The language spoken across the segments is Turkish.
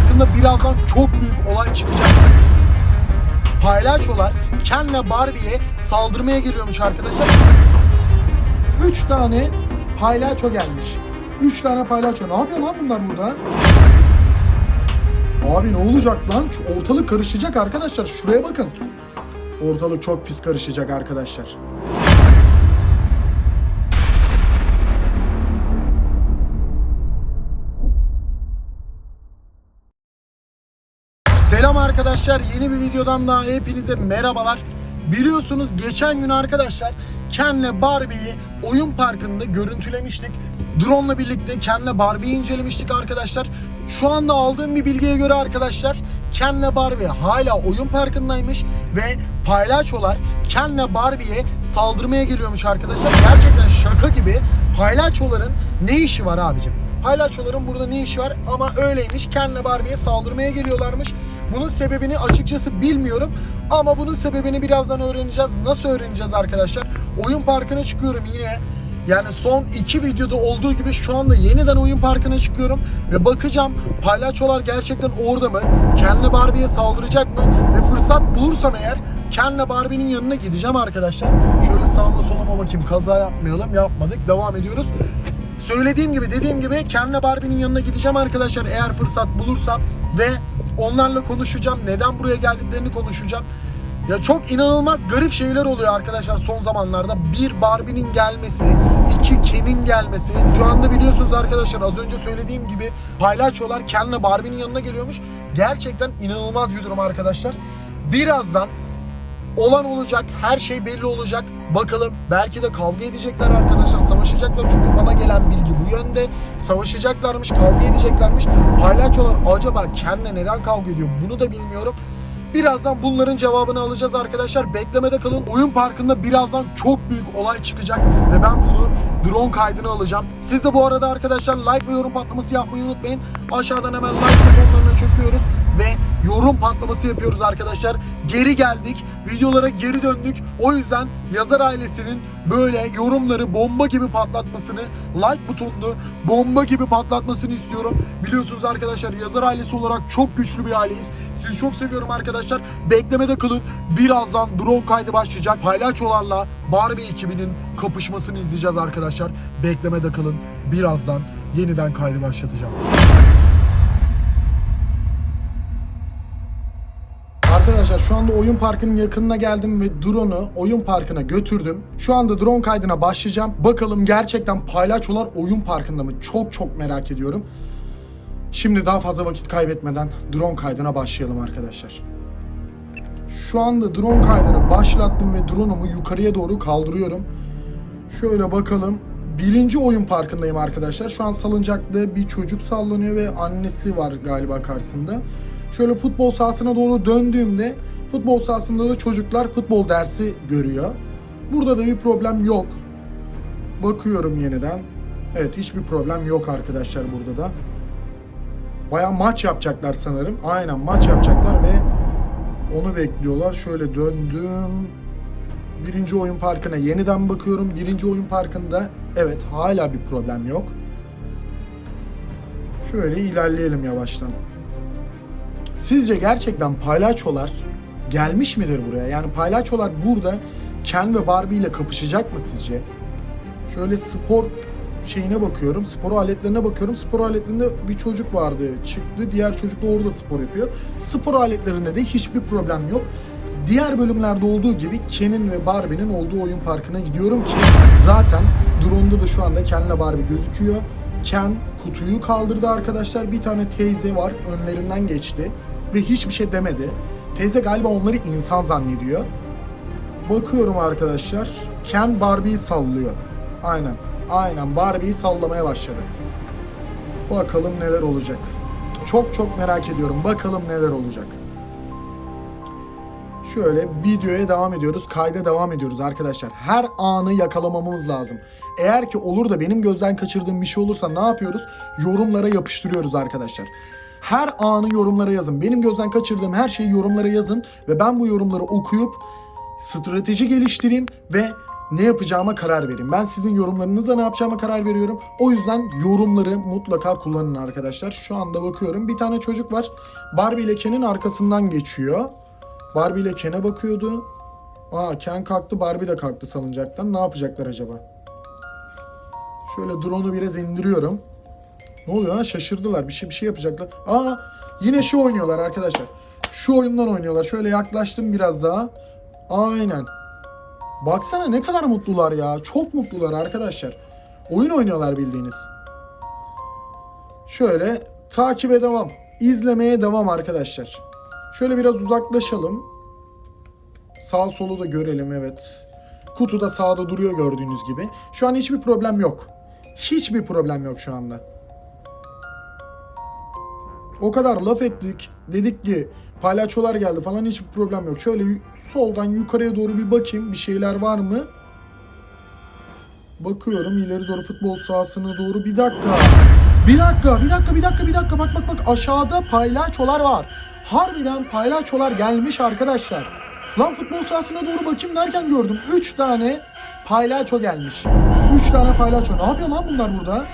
Parkı'nda birazdan çok büyük olay çıkacak. Paylaşıyorlar. Ken'le Barbie'ye saldırmaya geliyormuş arkadaşlar. 3 tane paylaço gelmiş. 3 tane paylaço. Ne yapıyor lan bunlar burada? Abi ne olacak lan? Şu ortalık karışacak arkadaşlar. Şuraya bakın. Ortalık çok pis karışacak arkadaşlar. Selam arkadaşlar. Yeni bir videodan daha hepinize merhabalar. Biliyorsunuz geçen gün arkadaşlar Ken'le Barbie'yi oyun parkında görüntülemiştik. Drone'la birlikte Ken'le Barbie'yi incelemiştik arkadaşlar. Şu anda aldığım bir bilgiye göre arkadaşlar Ken'le Barbie hala oyun parkındaymış ve paylaşıyorlar Ken'le Barbie'ye saldırmaya geliyormuş arkadaşlar. Gerçekten şaka gibi paylaşıyorların ne işi var abicim? Paylaşıyorların burada ne işi var ama öyleymiş. Ken'le Barbie'ye saldırmaya geliyorlarmış. Bunun sebebini açıkçası bilmiyorum ama bunun sebebini birazdan öğreneceğiz. Nasıl öğreneceğiz arkadaşlar? Oyun parkına çıkıyorum yine. Yani son iki videoda olduğu gibi şu anda yeniden oyun parkına çıkıyorum ve bakacağım palyaçolar gerçekten orada mı? Ken'le Barbie'ye saldıracak mı? Ve fırsat bulursam eğer Ken'le Barbie'nin yanına gideceğim arkadaşlar. Şöyle sağıma soluma bakayım kaza yapmayalım yapmadık devam ediyoruz. Söylediğim gibi dediğim gibi Ken'le Barbie'nin yanına gideceğim arkadaşlar eğer fırsat bulursam ve onlarla konuşacağım. Neden buraya geldiklerini konuşacağım. Ya çok inanılmaz garip şeyler oluyor arkadaşlar son zamanlarda. Bir Barbie'nin gelmesi, iki Ken'in gelmesi. Şu anda biliyorsunuz arkadaşlar az önce söylediğim gibi paylaşıyorlar. Ken'le Barbie'nin yanına geliyormuş. Gerçekten inanılmaz bir durum arkadaşlar. Birazdan olan olacak, her şey belli olacak. Bakalım belki de kavga edecekler arkadaşlar, savaşacaklar çünkü bana gelen bilgi bu yönde. Savaşacaklarmış, kavga edeceklermiş. Palyaçolar acaba Ken'le neden kavga ediyor bunu da bilmiyorum. Birazdan bunların cevabını alacağız arkadaşlar. Beklemede kalın. Oyun parkında birazdan çok büyük olay çıkacak ve ben bunu drone kaydını alacağım. Siz de bu arada arkadaşlar like ve yorum patlaması yapmayı unutmayın. Aşağıdan hemen like butonlarına çöküyoruz ve yorum patlaması yapıyoruz arkadaşlar. Geri geldik. Videolara geri döndük. O yüzden yazar ailesinin böyle yorumları bomba gibi patlatmasını, like butonunu bomba gibi patlatmasını istiyorum. Biliyorsunuz arkadaşlar yazar ailesi olarak çok güçlü bir aileyiz. Sizi çok seviyorum arkadaşlar. Beklemede kalın. Birazdan drone kaydı başlayacak. Palyaçolarla Barbie ekibinin kapışmasını izleyeceğiz arkadaşlar. Beklemede kalın. Birazdan yeniden kaydı başlatacağım. Arkadaşlar şu anda oyun parkının yakınına geldim ve drone'u oyun parkına götürdüm. Şu anda drone kaydına başlayacağım. Bakalım gerçekten paylaşıyorlar oyun parkında mı? Çok çok merak ediyorum. Şimdi daha fazla vakit kaybetmeden drone kaydına başlayalım arkadaşlar. Şu anda drone kaydını başlattım ve drone'umu yukarıya doğru kaldırıyorum. Şöyle bakalım. Birinci oyun parkındayım arkadaşlar. Şu an salıncakta bir çocuk sallanıyor ve annesi var galiba karşısında. Şöyle futbol sahasına doğru döndüğümde futbol sahasında da çocuklar futbol dersi görüyor. Burada da bir problem yok. Bakıyorum yeniden. Evet hiçbir problem yok arkadaşlar burada da. Baya maç yapacaklar sanırım. Aynen maç yapacaklar ve onu bekliyorlar. Şöyle döndüm. Birinci oyun parkına yeniden bakıyorum. Birinci oyun parkında evet hala bir problem yok. Şöyle ilerleyelim yavaştan. Sizce gerçekten paylaşolar gelmiş midir buraya? Yani paylaşolar burada Ken ve Barbie ile kapışacak mı sizce? Şöyle spor şeyine bakıyorum. Spor aletlerine bakıyorum. Spor aletlerinde bir çocuk vardı. Çıktı. Diğer çocuk da orada spor yapıyor. Spor aletlerinde de hiçbir problem yok. Diğer bölümlerde olduğu gibi Ken'in ve Barbie'nin olduğu oyun parkına gidiyorum ki zaten drone'da da şu anda Ken'le Barbie gözüküyor. Ken kutuyu kaldırdı arkadaşlar. Bir tane teyze var önlerinden geçti ve hiçbir şey demedi. Teyze galiba onları insan zannediyor. Bakıyorum arkadaşlar. Ken Barbie'yi sallıyor. Aynen. Aynen Barbie'yi sallamaya başladı. Bakalım neler olacak. Çok çok merak ediyorum. Bakalım neler olacak. Şöyle videoya devam ediyoruz. Kayda devam ediyoruz arkadaşlar. Her anı yakalamamız lazım. Eğer ki olur da benim gözden kaçırdığım bir şey olursa ne yapıyoruz? Yorumlara yapıştırıyoruz arkadaşlar. Her anı yorumlara yazın. Benim gözden kaçırdığım her şeyi yorumlara yazın ve ben bu yorumları okuyup strateji geliştireyim ve ne yapacağıma karar vereyim. Ben sizin yorumlarınızla ne yapacağıma karar veriyorum. O yüzden yorumları mutlaka kullanın arkadaşlar. Şu anda bakıyorum. Bir tane çocuk var. Barbie ile Ken'in arkasından geçiyor. Barbie ile Ken'e bakıyordu. Aa Ken kalktı Barbie de kalktı salıncaktan. Ne yapacaklar acaba? Şöyle drone'u biraz indiriyorum. Ne oluyor ha? Şaşırdılar. Bir şey bir şey yapacaklar. Aa yine şu oynuyorlar arkadaşlar. Şu oyundan oynuyorlar. Şöyle yaklaştım biraz daha. Aynen. Baksana ne kadar mutlular ya. Çok mutlular arkadaşlar. Oyun oynuyorlar bildiğiniz. Şöyle takibe devam. İzlemeye devam arkadaşlar. Şöyle biraz uzaklaşalım. Sağ solu da görelim evet. Kutu da sağda duruyor gördüğünüz gibi. Şu an hiçbir problem yok. Hiçbir problem yok şu anda. O kadar laf ettik. Dedik ki palyaçolar geldi falan hiçbir problem yok. Şöyle soldan yukarıya doğru bir bakayım. Bir şeyler var mı? Bakıyorum ileri doğru futbol sahasına doğru. Bir dakika. Bir dakika, bir dakika, bir dakika, bir dakika. Bak bak bak aşağıda palyaçolar var. Harbiden palyaçolar gelmiş arkadaşlar. Lan futbol sahasına doğru bakayım derken gördüm. 3 tane palyaço gelmiş. 3 tane palyaço. Ne yapıyor lan bunlar burada?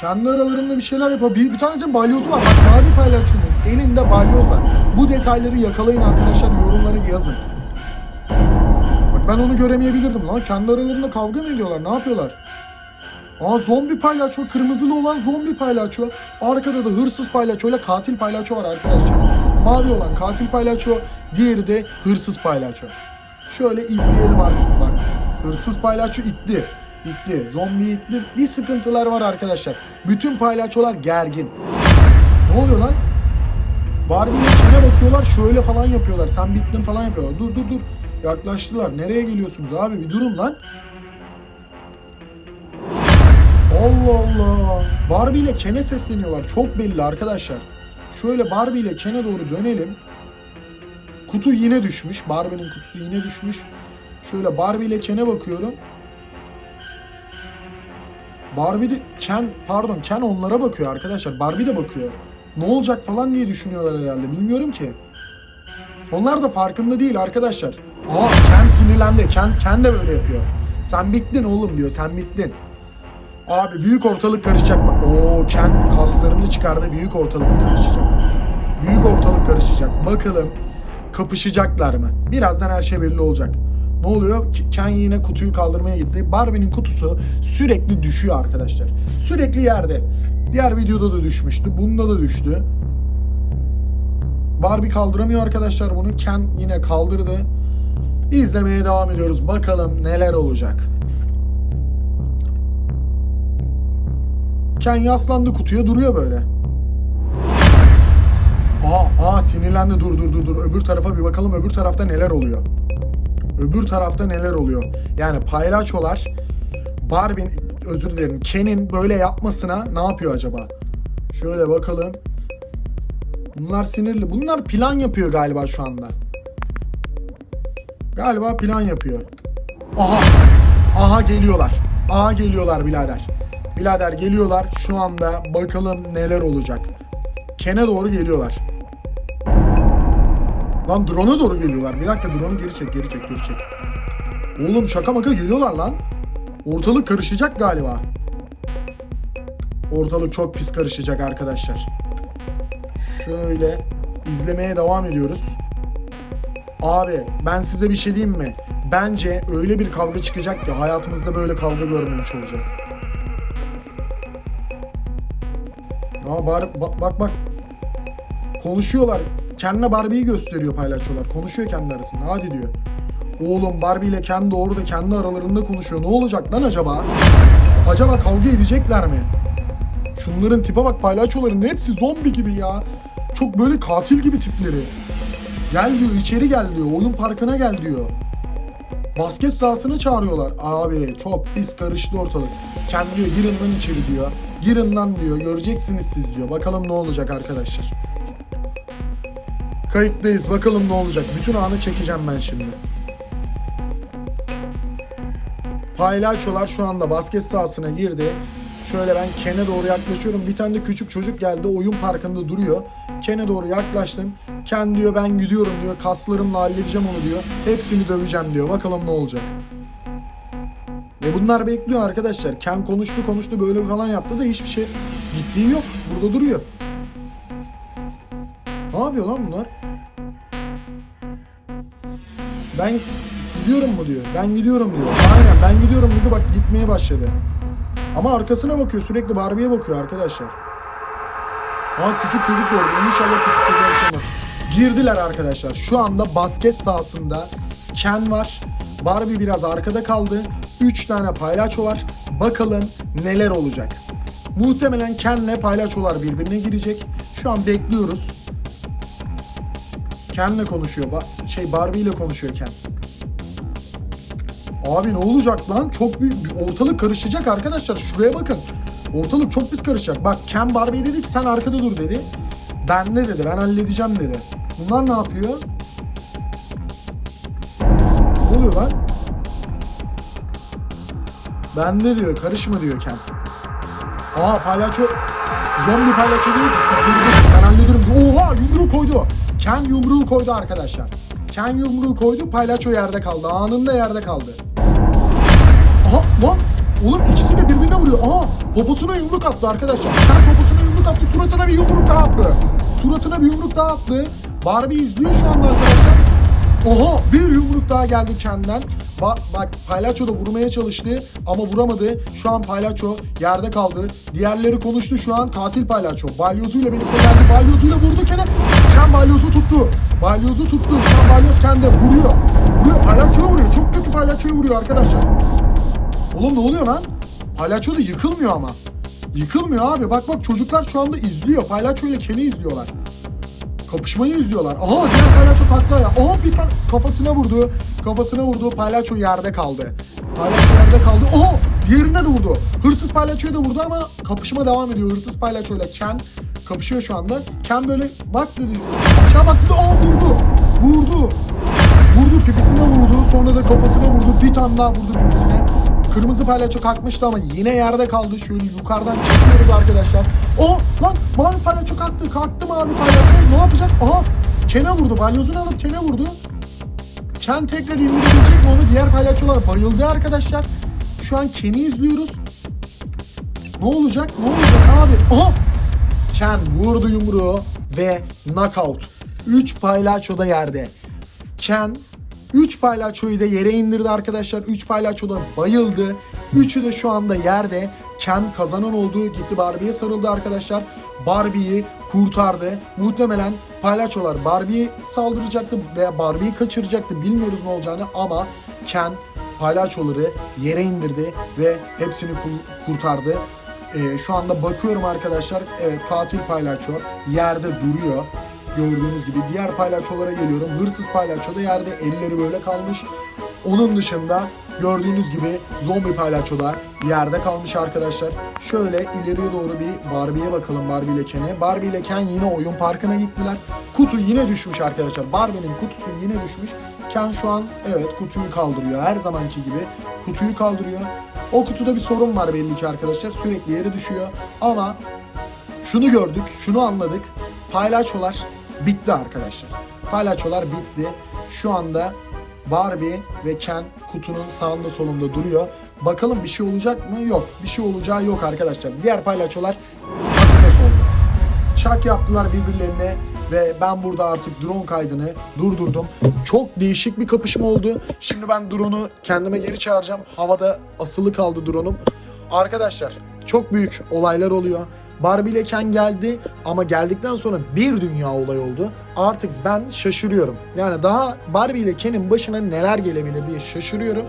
Kendi aralarında bir şeyler yapıyor. Bir, bir tanesinin balyozu var. Bak mavi palyaçonun elinde balyoz var. Bu detayları yakalayın arkadaşlar yorumlara yazın. Bak ben onu göremeyebilirdim lan. Kendi aralarında kavga mı ediyorlar? Ne yapıyorlar? Aa zombi palyaço. Kırmızılı olan zombi palyaço. Arkada da hırsız palyaço ile katil palyaço var arkadaşlar. Mavi olan katil palyaço. Diğeri de hırsız palyaço. Şöyle izleyelim artık bak. Hırsız palyaço itti. İtti. Zombi itti. Bir sıkıntılar var arkadaşlar. Bütün palyaçolar gergin. Ne oluyor lan? Barbie'nin içine bakıyorlar şöyle falan yapıyorlar. Sen bittin falan yapıyorlar. Dur dur dur. Yaklaştılar. Nereye geliyorsunuz abi? Bir durun lan. Allah Allah. Barbie ile Ken'e sesleniyorlar. Çok belli arkadaşlar. Şöyle Barbie ile Ken'e doğru dönelim. Kutu yine düşmüş. Barbie'nin kutusu yine düşmüş. Şöyle Barbie ile Ken'e bakıyorum. Barbie de Ken pardon Ken onlara bakıyor arkadaşlar. Barbie de bakıyor. Ne olacak falan diye düşünüyorlar herhalde. Bilmiyorum ki. Onlar da farkında değil arkadaşlar. Aa Ken sinirlendi. Ken, Ken de böyle yapıyor. Sen bittin oğlum diyor. Sen bittin. Abi büyük ortalık karışacak. Bak, Oo Ken kaslarını çıkardı. Büyük ortalık karışacak. Büyük ortalık karışacak. Bakalım kapışacaklar mı? Birazdan her şey belli olacak. Ne oluyor? Ken yine kutuyu kaldırmaya gitti. Barbie'nin kutusu sürekli düşüyor arkadaşlar. Sürekli yerde. Diğer videoda da düşmüştü. Bunda da düştü. Barbie kaldıramıyor arkadaşlar bunu. Ken yine kaldırdı. İzlemeye devam ediyoruz. Bakalım neler olacak. Ken yaslandı kutuya duruyor böyle. Aa, aa sinirlendi dur dur dur dur. Öbür tarafa bir bakalım öbür tarafta neler oluyor. Öbür tarafta neler oluyor. Yani paylaçolar Barbie özür dilerim Ken'in böyle yapmasına ne yapıyor acaba? Şöyle bakalım. Bunlar sinirli. Bunlar plan yapıyor galiba şu anda. Galiba plan yapıyor. Aha. Aha geliyorlar. Aha geliyorlar birader. Birader geliyorlar. Şu anda bakalım neler olacak. Ken'e doğru geliyorlar. Lan drone'a doğru geliyorlar. Bir dakika drone'u geri çek, geri çek, geri çek. Oğlum şaka maka geliyorlar lan. Ortalık karışacak galiba. Ortalık çok pis karışacak arkadaşlar. Şöyle izlemeye devam ediyoruz. Abi ben size bir şey diyeyim mi? Bence öyle bir kavga çıkacak ki hayatımızda böyle kavga görmemiş olacağız. Ya bar, bak bak bak. Konuşuyorlar. Kendine Barbie'yi gösteriyor paylaşıyorlar. Konuşuyor kendi arasında. Hadi diyor. Oğlum Barbie ile Ken de orada kendi aralarında konuşuyor. Ne olacak lan acaba? Acaba kavga edecekler mi? Şunların tipe bak palyaçoların hepsi zombi gibi ya. Çok böyle katil gibi tipleri. Gel diyor içeri gel diyor. Oyun parkına gel diyor. Basket sahasına çağırıyorlar. Abi çok pis karıştı ortalık. Kendi diyor girin lan içeri diyor. Girin lan diyor. Göreceksiniz siz diyor. Bakalım ne olacak arkadaşlar. Kayıttayız. Bakalım ne olacak. Bütün anı çekeceğim ben şimdi. Paylaşıyorlar şu anda basket sahasına girdi. Şöyle ben Ken'e doğru yaklaşıyorum. Bir tane de küçük çocuk geldi. Oyun parkında duruyor. Ken'e doğru yaklaştım. Ken diyor ben gidiyorum diyor. Kaslarımla halledeceğim onu diyor. Hepsini döveceğim diyor. Bakalım ne olacak. Ve bunlar bekliyor arkadaşlar. Ken konuştu konuştu böyle falan yaptı da hiçbir şey gittiği yok. Burada duruyor. Ne yapıyor lan bunlar? Ben gidiyorum mu diyor. Ben gidiyorum diyor. Aynen ben gidiyorum dedi bak gitmeye başladı. Ama arkasına bakıyor sürekli Barbie'ye bakıyor arkadaşlar. Aa küçük çocuk gördüm. İnşallah küçük çocuğa bir şey olmaz. Girdiler arkadaşlar. Şu anda basket sahasında Ken var. Barbie biraz arkada kaldı. 3 tane paylaço var. Bakalım neler olacak. Muhtemelen Ken'le paylaçolar birbirine girecek. Şu an bekliyoruz. Ken'le konuşuyor. Ba- şey Barbie ile konuşuyor Ken. Abi ne olacak lan? Çok büyük ortalık karışacak arkadaşlar. Şuraya bakın. Ortalık çok pis karışacak. Bak Ken Barbie dedi ki sen arkada dur dedi. Ben ne dedi? Ben halledeceğim dedi. Bunlar ne yapıyor? Ne oluyor lan? Ben ne diyor? Karışma diyor Ken. Aa palyaço zombi palyaço diyor ki siz geri ben hallederim. Oha yumruğu koydu. Ken yumruğu koydu arkadaşlar. Ken yumruğu koydu palyaço yerde kaldı. Anında yerde kaldı. Aha lan oğlum ikisi de birbirine vuruyor. Aha poposuna yumruk attı arkadaşlar. Ken poposuna yumruk attı suratına bir yumruk daha attı. Suratına bir yumruk daha attı. Barbie izliyor şu anda arkadaşlar. Oha bir yumruk daha geldi Ken'den. Bak bak Palyaço da vurmaya çalıştı ama vuramadı. Şu an Palyaço yerde kaldı. Diğerleri konuştu şu an katil Palyaço. Balyozuyla birlikte geldi. Balyozuyla vurdu Ken'e. Ken balyozu tuttu. Balyozu tuttu. Şu an balyoz Ken'de vuruyor. Vuruyor. Palyaço'ya vuruyor. Çok kötü Palyaço'ya vuruyor arkadaşlar. Oğlum ne oluyor lan? Palyaço da yıkılmıyor ama. Yıkılmıyor abi. Bak bak çocuklar şu anda izliyor. Palyaço ile Ken'i izliyorlar. Kapışmayı izliyorlar. Aha diğer palyaço takla ya. Aha bir tane kafasına vurdu. Kafasına vurdu. Palyaço yerde kaldı. Palyaço yerde kaldı. Aha diğerine de vurdu. Hırsız palyaçoya da vurdu ama kapışma devam ediyor. Hırsız palyaço ile Ken kapışıyor şu anda. Ken böyle bak dedi. Aşağı baktı da aa vurdu. Vurdu. Vurdu pipisine vurdu. Sonra da kafasına vurdu. Bir tane daha vurdu pipisine. Kırmızı palyaço kalkmıştı ama yine yerde kaldı. Şöyle yukarıdan çekiyoruz arkadaşlar. O lan mavi palyaço kalktı. Kalktı mavi palyaço. Ne yapacak? Aha Ken'e vurdu. Balyozunu alıp Ken'e vurdu. Ken tekrar indirebilecek mi onu? Diğer palyaçolar bayıldı arkadaşlar. Şu an Ken'i izliyoruz. Ne olacak? Ne olacak abi? Aha! Ken vurdu yumruğu ve knockout. 3 palyaço da yerde. Ken 3 palyaçoyu da yere indirdi arkadaşlar. 3 palyaço da bayıldı. Üçü de şu anda yerde. Ken kazanan oldu. Gitti Barbie'ye sarıldı arkadaşlar. Barbie'yi kurtardı. Muhtemelen palyaçolar Barbie'ye saldıracaktı veya Barbie'yi kaçıracaktı. Bilmiyoruz ne olacağını ama Ken palyaçoları yere indirdi ve hepsini ku- kurtardı. Ee, şu anda bakıyorum arkadaşlar. Evet katil palyaço yerde duruyor. Gördüğünüz gibi diğer palyaçolara geliyorum. Hırsız palyaço da yerde elleri böyle kalmış. Onun dışında gördüğünüz gibi zombi palyaço da yerde kalmış arkadaşlar. Şöyle ileriye doğru bir Barbie'ye bakalım Barbie ile Ken'e. Barbie ile Ken yine oyun parkına gittiler. Kutu yine düşmüş arkadaşlar. Barbie'nin kutusu yine düşmüş. Ken şu an evet kutuyu kaldırıyor. Her zamanki gibi kutuyu kaldırıyor. O kutuda bir sorun var belli ki arkadaşlar. Sürekli yere düşüyor. Ama şunu gördük, şunu anladık. Palyaçolar bitti arkadaşlar. Palyaçolar bitti. Şu anda Barbie ve Ken kutunun sağında solunda duruyor. Bakalım bir şey olacak mı? Yok. Bir şey olacağı yok arkadaşlar. Diğer palyaçolar patates oldu. Çak yaptılar birbirlerine ve ben burada artık drone kaydını durdurdum. Çok değişik bir kapışma oldu. Şimdi ben drone'u kendime geri çağıracağım. Havada asılı kaldı drone'um. Arkadaşlar çok büyük olaylar oluyor. Barbie ile Ken geldi ama geldikten sonra bir dünya olay oldu. Artık ben şaşırıyorum. Yani daha Barbie ile Ken'in başına neler gelebilir diye şaşırıyorum.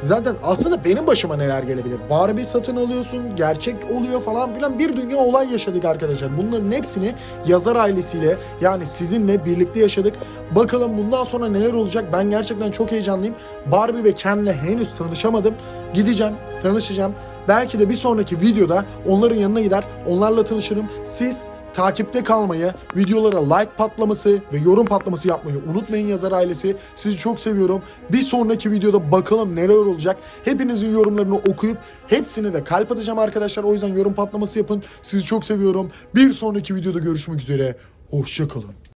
Zaten aslında benim başıma neler gelebilir. Barbie satın alıyorsun, gerçek oluyor falan filan. Bir dünya olay yaşadık arkadaşlar. Bunların hepsini yazar ailesiyle yani sizinle birlikte yaşadık. Bakalım bundan sonra neler olacak. Ben gerçekten çok heyecanlıyım. Barbie ve Ken'le henüz tanışamadım. Gideceğim, tanışacağım. Belki de bir sonraki videoda onların yanına gider, onlarla tanışırım. Siz takipte kalmayı, videolara like patlaması ve yorum patlaması yapmayı unutmayın yazar ailesi. Sizi çok seviyorum. Bir sonraki videoda bakalım neler olacak. Hepinizin yorumlarını okuyup hepsine de kalp atacağım arkadaşlar. O yüzden yorum patlaması yapın. Sizi çok seviyorum. Bir sonraki videoda görüşmek üzere. Hoşçakalın.